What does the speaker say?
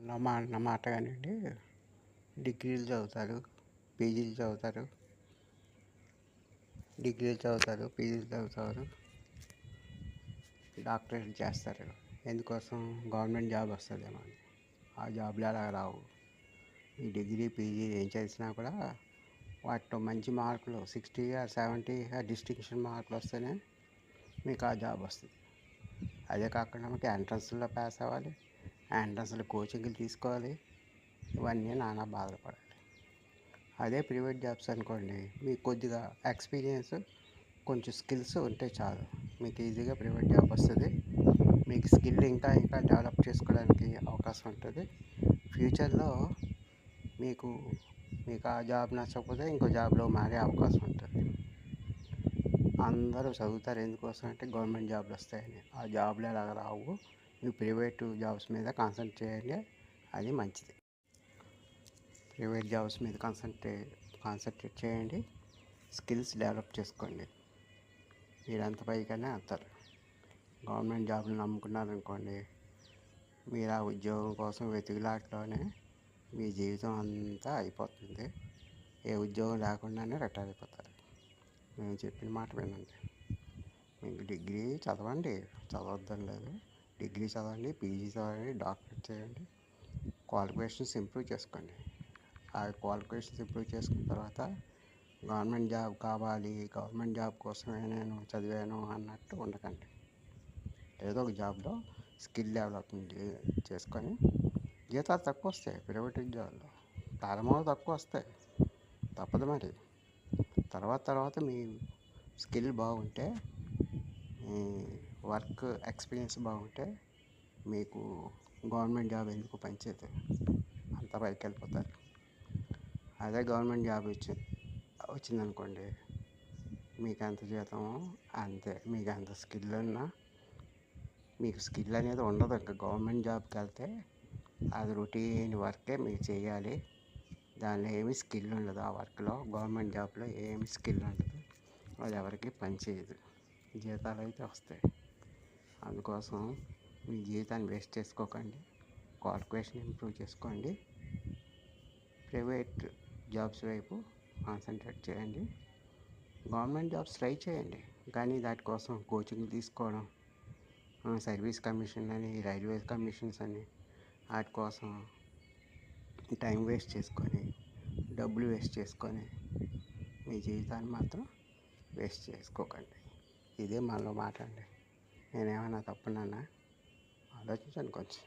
అన్న మా అన్న కానివ్వండి. డిగ్రీలు చదువుతారు పీజీలు చదువుతారు. డిగ్రీలు చదువుతారు పీజీలు చదువుతారు. డాక్టరేట్ చేస్తారు. ఎందుకోసం? గవర్నమెంట్ జాబ్ వస్తుందేమో అని. ఆ జాబ్లు అలా రావు. ఈ డిగ్రీ పీజీ ఏం చేసినా కూడా వాటిలో మంచి మార్కులు సిక్స్టీ ఆర్ సెవెంటీ డిస్టింక్షన్ మార్కులు వస్తేనే మీకు ఆ జాబ్ వస్తుంది. అదే కాకుండా మీకు ఎంట్రన్స్లో పాస్ అవ్వాలి. ఎంట్రన్స్లో కోచింగ్లు తీసుకోవాలి. ఇవన్నీ నానా బాధపడాలి. అదే ప్రైవేట్ జాబ్స్ అనుకోండి మీకు కొద్దిగా ఎక్స్పీరియన్స్ కొంచెం స్కిల్స్ ఉంటే చాలు. మీకు ఈజీగా ప్రైవేట్ జాబ్ వస్తుంది. మీకు స్కిల్ ఇంకా ఇంకా డెవలప్ చేసుకోవడానికి అవకాశం ఉంటుంది. ఫ్యూచర్లో మీకు మీకు ఆ జాబ్ నచ్చకపోతే ఇంకో జాబ్లో మారే అవకాశం ఉంటుంది. అందరూ చదువుతారు. ఎందుకోసం అంటే గవర్నమెంట్ జాబ్లు వస్తాయని. ఆ జాబ్లు ఎలాగ రావు? మీరు ప్రైవేట్ జాబ్స్ మీద కాన్సన్ట్రేట్ చేయండి అది మంచిది. ప్రైవేట్ జాబ్స్ మీద కాన్సన్ట్రేట్ కాన్సన్ట్రేట్ చేయండి స్కిల్స్ డెవలప్ చేసుకోండి. మీరు అంత పైకనే వస్తారు గవర్నమెంట్ జాబ్లు నమ్ముకున్నారనుకోండి మీరు ఆ ఉద్యోగం కోసం వెతుకులాటలోనే మీ జీవితం అంతా అయిపోతుంది. ఏ ఉద్యోగం లేకుండానే రిటైర్ అయిపోతారు. నేను చెప్పిన మాట వినండి. మీకు డిగ్రీ చదవండి చదవద్దని లేదు డిగ్రీ చదవండి పీజీ చదవండి డాక్టరేట్ చేయండి. క్వాలిఫికేషన్స్ ఇంప్రూవ్ చేసుకోండి. ఆ క్వాలిఫికేషన్స్ ఇంప్రూవ్ చేసుకున్న తర్వాత గవర్నమెంట్ జాబ్ కావాలి గవర్నమెంట్ జాబ్ కోసమే నేను చదివాను అన్నట్టు ఉండకండి. ఏదో ఒక జాబ్లో స్కిల్ డెవలప్మెంట్ చేసుకొని జీతాలు తక్కువ వస్తాయి ప్రైవేట్ ఉద్యోగాల్లో. ప్రారంభంలో తక్కువ వస్తాయి. తప్పదు మరి. తర్వాత తర్వాత మీ స్కిల్ బాగుంటే వర్క్ ఎక్స్పీరియన్స్ బాగుంటే మీకు గవర్నమెంట్ జాబ్ ఎందుకు పనిచేయదు? అంత పైకి వెళ్ళిపోతారు. అదే గవర్నమెంట్ జాబ్ వచ్చి వచ్చిందనుకోండి మీకు ఎంత జీతమో అంతే. మీకు అంత స్కిల్ ఉన్నా మీకు స్కిల్ అనేది ఉండదు. ఇంకా గవర్నమెంట్ జాబ్కి వెళ్తే అది రొటీన్ వర్కే మీరు చేయాలి. దానిలో ఏమి స్కిల్ ఉండదు. ఆ వర్క్లో గవర్నమెంట్ జాబ్లో ఏమి స్కిల్ ఉండదు. అది ఎవరికి పని చేయదు. జీతాలు అయితే వస్తాయి. అందుకోసం మీ జీవితాన్ని వేస్ట్ చేసుకోకండి. క్వాలిఫికేషన్ ఇంప్రూవ్ చేసుకోండి. ప్రైవేట్ జాబ్స్ వైపు కాన్సన్ట్రేట్ చేయండి. గవర్నమెంట్ జాబ్స్ ట్రై చేయండి. కానీ దాటి కోసం కోచింగ్ తీసుకోవడం సర్వీస్ కమిషన్ అని రైల్వే కమిషన్స్ అని వాటి కోసం టైం వేస్ట్ చేసుకొని డబ్బులు వేస్ట్ చేసుకొని మీ జీవితాన్ని మాత్రం వేస్ట్ చేసుకోకండి. ఇదే మనలో మాట అండి. నేనేమన్నా తప్పున్నానా ఆలోచించాను కొంచెం